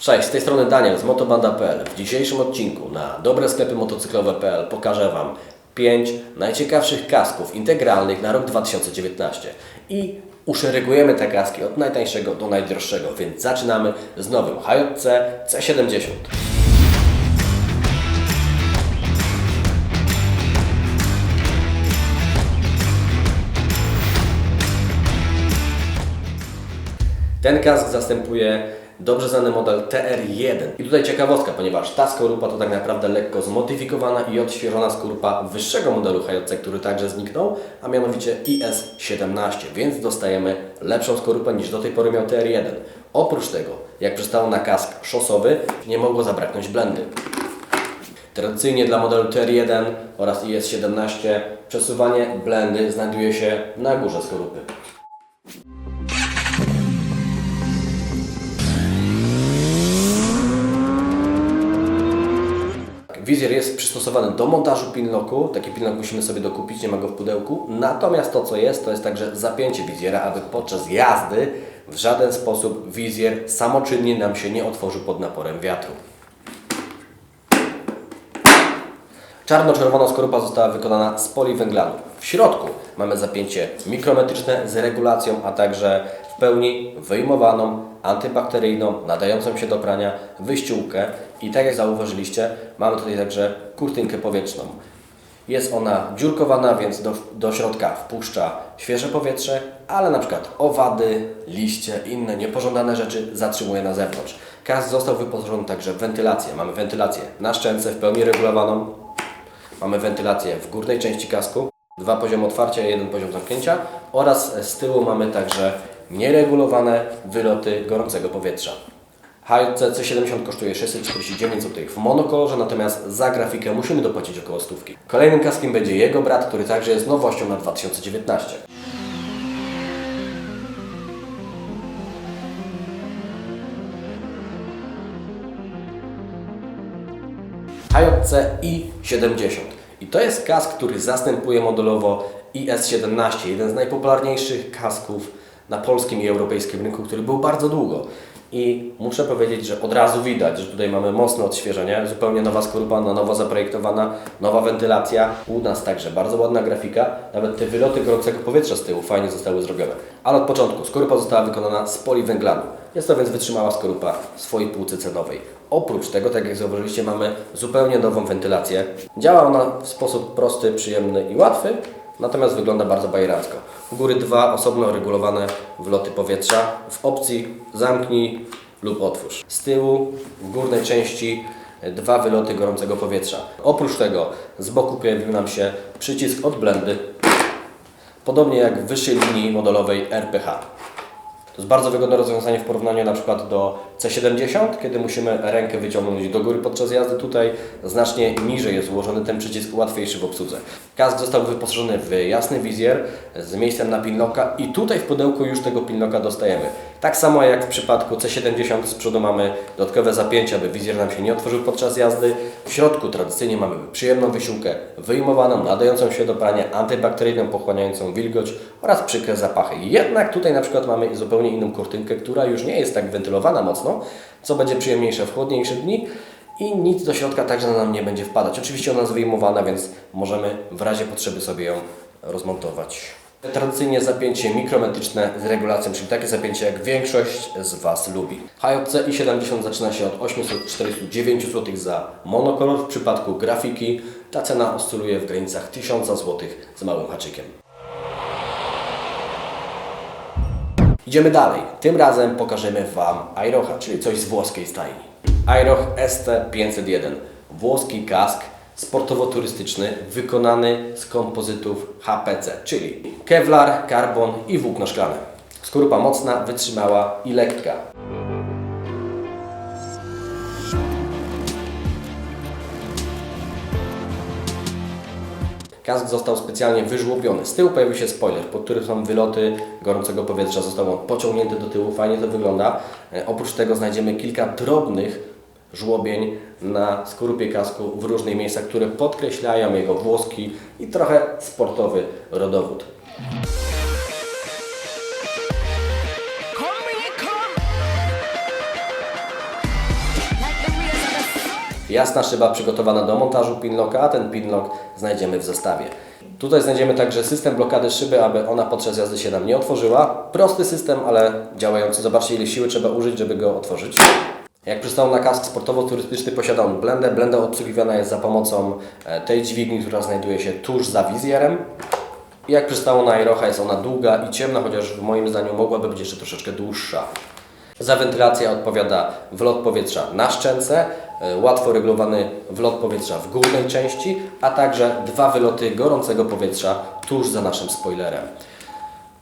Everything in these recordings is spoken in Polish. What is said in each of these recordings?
Cześć, z tej strony Daniel z motobanda.pl. W dzisiejszym odcinku na dobre sklepy motocyklowe.pl pokażę Wam 5 najciekawszych kasków integralnych na rok 2019 i uszeregujemy te kaski od najtańszego do najdroższego, więc zaczynamy z nowym HJC C70. Ten kask zastępuje dobrze znany model TR1. I tutaj ciekawostka, ponieważ ta skorupa to tak naprawdę lekko zmodyfikowana i odświeżona skorupa wyższego modelu HJC, który także zniknął, a mianowicie IS-17, więc dostajemy lepszą skorupę niż do tej pory miał TR1. Oprócz tego, jak przystało na kask szosowy, nie mogło zabraknąć blendy. Tradycyjnie dla modelu TR1 oraz IS-17 przesuwanie blendy znajduje się na górze skorupy. Wizjer jest przystosowany do montażu pinlocku. Taki pinlock musimy sobie dokupić, nie ma go w pudełku. Natomiast to, co jest, to jest także zapięcie wizjera, aby podczas jazdy w żaden sposób wizjer samoczynnie nam się nie otworzył pod naporem wiatru. Czarno-czerwona skorupa została wykonana z poliwęglanu. W środku mamy zapięcie mikrometryczne z regulacją, a także w pełni wyjmowaną, antybakteryjną, nadającą się do prania wyściółkę i tak jak zauważyliście, mamy tutaj także kurtynkę powietrzną. Jest ona dziurkowana, więc do, do środka wpuszcza świeże powietrze, ale na przykład owady, liście, inne niepożądane rzeczy zatrzymuje na zewnątrz. Kask został wyposażony także w wentylację. Mamy wentylację na szczęce w pełni regulowaną, Mamy wentylację w górnej części kasku, dwa poziomy otwarcia i jeden poziom zamknięcia oraz z tyłu mamy także nieregulowane wyloty gorącego powietrza. HJC C70 kosztuje 649 zł w monokolorze, natomiast za grafikę musimy dopłacić około stówki. Kolejnym kaskiem będzie jego brat, który także jest nowością na 2019. HJC i70. I to jest kask, który zastępuje modelowo IS-17, jeden z najpopularniejszych kasków na polskim i europejskim rynku, który był bardzo długo. I muszę powiedzieć, że od razu widać, że tutaj mamy mocne odświeżenie, zupełnie nowa skorupa, na nowo zaprojektowana, nowa wentylacja. U nas także bardzo ładna grafika, nawet te wyloty gorącego powietrza z tyłu fajnie zostały zrobione. Ale od początku skorupa została wykonana z poliwęglanu. Jest to więc wytrzymała skorupa w swojej półce cenowej. Oprócz tego, tak jak zauważyliście, mamy zupełnie nową wentylację. Działa ona w sposób prosty, przyjemny i łatwy, natomiast wygląda bardzo bajeracko. U góry dwa osobno regulowane wloty powietrza w opcji zamknij lub otwórz. Z tyłu w górnej części dwa wyloty gorącego powietrza. Oprócz tego z boku pojawił nam się przycisk od blendy, podobnie jak w wyższej linii modelowej RPH. To jest bardzo wygodne rozwiązanie w porównaniu na przykład do C70, kiedy musimy rękę wyciągnąć do góry podczas jazdy. Tutaj znacznie niżej jest ułożony ten przycisk, łatwiejszy w obsłudze. Kask został wyposażony w jasny wizjer z miejscem na pilnoka i tutaj w pudełku już tego pilnoka dostajemy. Tak samo jak w przypadku C70 z przodu mamy dodatkowe zapięcie, aby wizjer nam się nie otworzył podczas jazdy. W środku tradycyjnie mamy przyjemną wysiłkę wyjmowaną, nadającą się do prania, antybakteryjną, pochłaniającą wilgoć oraz przykre zapachy. Jednak tutaj na przykład mamy zupełnie inną kurtynkę, która już nie jest tak wentylowana mocno, co będzie przyjemniejsze w chłodniejsze dni i nic do środka także nam nie będzie wpadać. Oczywiście ona jest wyjmowana, więc możemy w razie potrzeby sobie ją rozmontować. Tradycyjnie zapięcie mikrometryczne z regulacją, czyli takie zapięcie jak większość z Was lubi. HJC i70 zaczyna się od 849 zł za monokolor. W przypadku grafiki ta cena oscyluje w granicach 1000 zł z małym haczykiem. Idziemy dalej. Tym razem pokażemy Wam Airocha, czyli coś z włoskiej stajni. Airoch ST501. Włoski kask sportowo-turystyczny wykonany z kompozytów HPC, czyli Kevlar, karbon i włókno szklane. Skorupa mocna, wytrzymała i lekka. Kask został specjalnie wyżłobiony. Z tyłu pojawił się spoiler, pod którym są wyloty gorącego powietrza. Został on pociągnięty do tyłu, fajnie to wygląda. E, Oprócz tego znajdziemy kilka drobnych żłobień na skorupie kasku w różnych miejscach, które podkreślają jego włoski i trochę sportowy rodowód. Jasna szyba przygotowana do montażu pinlocka, a ten pinlock znajdziemy w zestawie. Tutaj znajdziemy także system blokady szyby, aby ona podczas jazdy się nam nie otworzyła. Prosty system, ale działający. Zobaczcie ile siły trzeba użyć, żeby go otworzyć. Jak przystało na kask sportowo-turystyczny posiada on blendę. Blenda obsługiwana jest za pomocą e, tej dźwigni, która znajduje się tuż za wizjerem. Jak przystało na Aerocha jest ona długa i ciemna, chociaż w moim zdaniu mogłaby być jeszcze troszeczkę dłuższa. Za wentylację odpowiada wlot powietrza na szczęce, e, łatwo regulowany wlot powietrza w górnej części, a także dwa wyloty gorącego powietrza tuż za naszym spoilerem.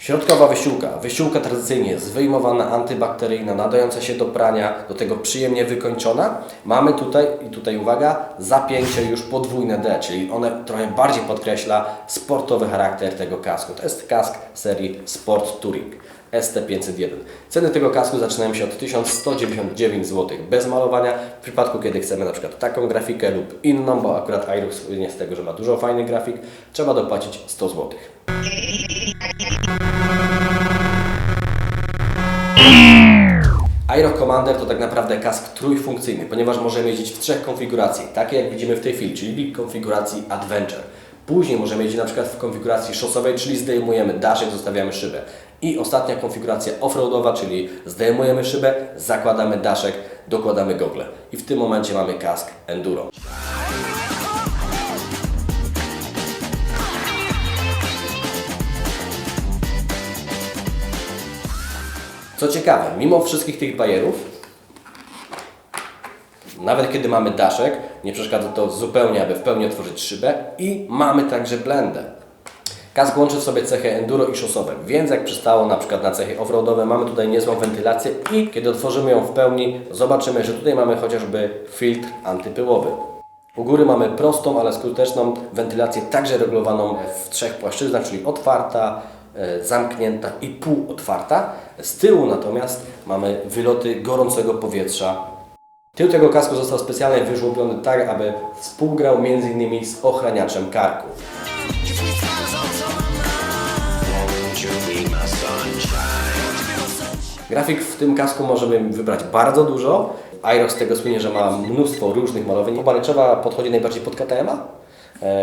Środkowa wyściółka. Wyściółka tradycyjnie jest wyjmowana, antybakteryjna, nadająca się do prania, do tego przyjemnie wykończona. Mamy tutaj, i tutaj uwaga, zapięcie już podwójne D, czyli one trochę bardziej podkreśla sportowy charakter tego kasku. To jest kask serii Sport Touring. ST501. Ceny tego kasku zaczynają się od 1199 zł bez malowania. W przypadku, kiedy chcemy na przykład taką grafikę lub inną, bo akurat Airux słynie z tego, że ma dużo fajnych grafik, trzeba dopłacić 100 zł. Aero Commander to tak naprawdę kask trójfunkcyjny, ponieważ możemy jeździć w trzech konfiguracjach, takie jak widzimy w tej chwili, czyli konfiguracji Adventure. Później możemy jeździć na przykład w konfiguracji szosowej, czyli zdejmujemy daszek, zostawiamy szybę. I ostatnia konfiguracja offroadowa, czyli zdejmujemy szybę, zakładamy daszek, dokładamy gogle. I w tym momencie mamy kask Enduro. Co ciekawe, mimo wszystkich tych bajerów, nawet kiedy mamy daszek, nie przeszkadza to zupełnie, aby w pełni otworzyć szybę i mamy także blendę. Kask łączy w sobie cechy enduro i szosowe, więc jak przystało na przykład na cechy offroadowe, mamy tutaj niezłą wentylację i kiedy otworzymy ją w pełni, zobaczymy, że tutaj mamy chociażby filtr antypyłowy. U góry mamy prostą, ale skuteczną wentylację, także regulowaną w trzech płaszczyznach, czyli otwarta, zamknięta i półotwarta. Z tyłu natomiast mamy wyloty gorącego powietrza. Tył tego kasku został specjalnie wyżłobiony tak, aby współgrał m.in. z ochraniaczem karku. Grafik w tym kasku możemy wybrać bardzo dużo. Aerox z tego słynie, że ma mnóstwo różnych malowań. Pomarańczowa podchodzi najbardziej pod KTM-a, e,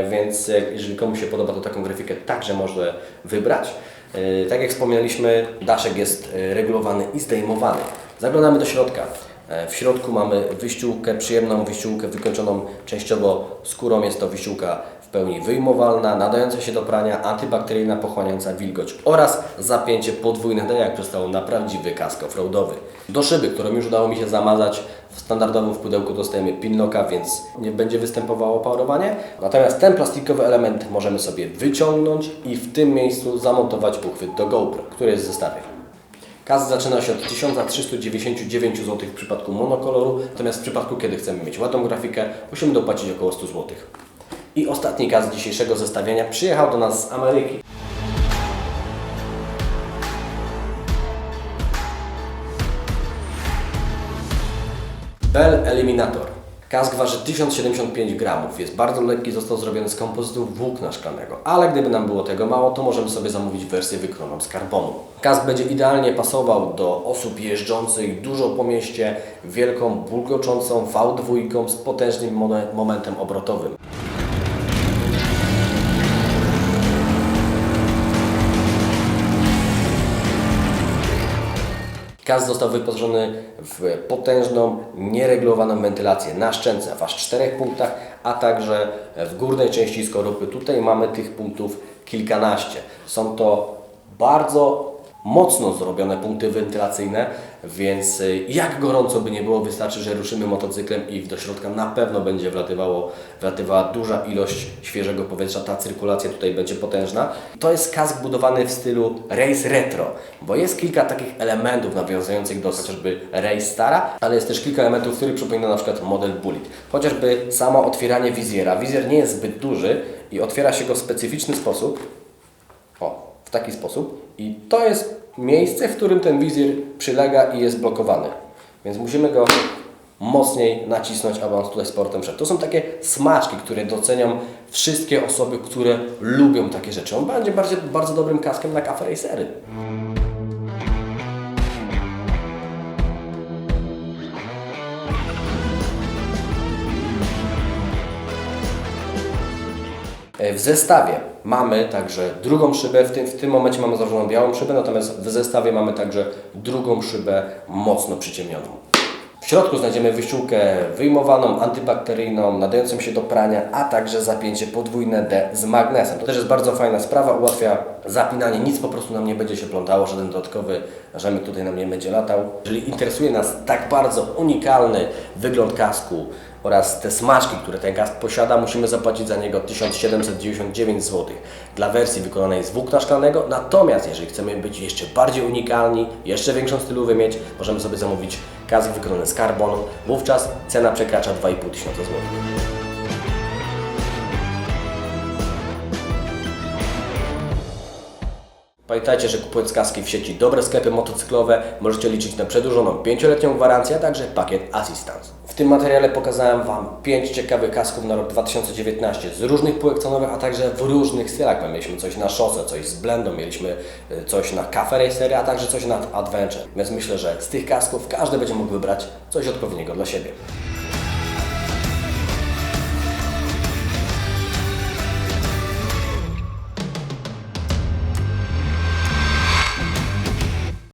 więc jak- jeżeli komuś się podoba, to taką grafikę także może wybrać. E, Tak jak wspomnieliśmy, daszek jest e, regulowany i zdejmowany. Zaglądamy do środka. E, W środku mamy wyściółkę, przyjemną wyściółkę wykończoną częściowo skórą. Jest to wyściółka w pełni wyjmowalna, nadająca się do prania, antybakteryjna, pochłaniająca wilgoć oraz zapięcie podwójne D, jak przystało na prawdziwy kask offroadowy. Do szyby, którą już udało mi się zamazać, w standardowym w pudełku dostajemy pinlocka, więc nie będzie występowało parowanie. Natomiast ten plastikowy element możemy sobie wyciągnąć i w tym miejscu zamontować uchwyt do GoPro, który jest w zestawie. Kask zaczyna się od 1399 zł w przypadku monokoloru, natomiast w przypadku, kiedy chcemy mieć ładną grafikę, musimy dopłacić około 100 zł. I ostatni kask dzisiejszego zestawienia przyjechał do nas z Ameryki. Bell Eliminator. Kask waży 1075 gramów, jest bardzo lekki, został zrobiony z kompozytu włókna szklanego, ale gdyby nam było tego mało, to możemy sobie zamówić wersję wykroną z karbonu. Kask będzie idealnie pasował do osób jeżdżących dużo po mieście, wielką, bulgoczącą V2 z potężnym momentem obrotowym. Kask został wyposażony w potężną, nieregulowaną wentylację na szczęce w aż czterech punktach, a także w górnej części skorupy. Tutaj mamy tych punktów kilkanaście. Są to bardzo mocno zrobione punkty wentylacyjne, więc y, jak gorąco by nie było, wystarczy, że ruszymy motocyklem i do środka na pewno będzie wlatywało, wlatywała duża ilość świeżego powietrza. Ta cyrkulacja tutaj będzie potężna. To jest kask budowany w stylu race retro, bo jest kilka takich elementów nawiązujących do chociażby race stara, ale jest też kilka elementów, których przypomina na przykład model Bullet. Chociażby samo otwieranie wizjera. Wizjer nie jest zbyt duży i otwiera się go w specyficzny sposób. O, taki sposób. I to jest miejsce, w którym ten wizjer przylega i jest blokowany. Więc musimy go mocniej nacisnąć, aby on tutaj z portem szedł. To są takie smaczki, które doceniam wszystkie osoby, które lubią takie rzeczy. On będzie bardzo, bardzo dobrym kaskiem na cafe racery. W zestawie mamy także drugą szybę, w tym, w tym momencie mamy założoną białą szybę, natomiast w zestawie mamy także drugą szybę mocno przyciemnioną. W środku znajdziemy wyściółkę wyjmowaną, antybakteryjną, nadającą się do prania, a także zapięcie podwójne D z magnesem. To też jest bardzo fajna sprawa, ułatwia zapinanie, nic po prostu nam nie będzie się plątało, żaden dodatkowy rzemyk tutaj nam nie będzie latał. Jeżeli interesuje nas tak bardzo unikalny wygląd kasku oraz te smaczki, które ten kask posiada, musimy zapłacić za niego 1799 zł dla wersji wykonanej z włókna szklanego. Natomiast jeżeli chcemy być jeszcze bardziej unikalni, jeszcze większą stylówę mieć, możemy sobie zamówić kask wykonany z karbonu. Wówczas cena przekracza 2500 tysiąca złotych. Pamiętajcie, że kupując kaski w sieci dobre sklepy motocyklowe możecie liczyć na przedłużoną 5-letnią gwarancję, a także pakiet Assistance. Tym materiale pokazałem Wam 5 ciekawych kasków na rok 2019 z różnych półek cenowych, a także w różnych stylach. My Mieliśmy coś na szosę, coś z blendą, mieliśmy y, coś na cafe racery, a także coś na adventure. Więc myślę, że z tych kasków każdy będzie mógł wybrać coś odpowiedniego dla siebie.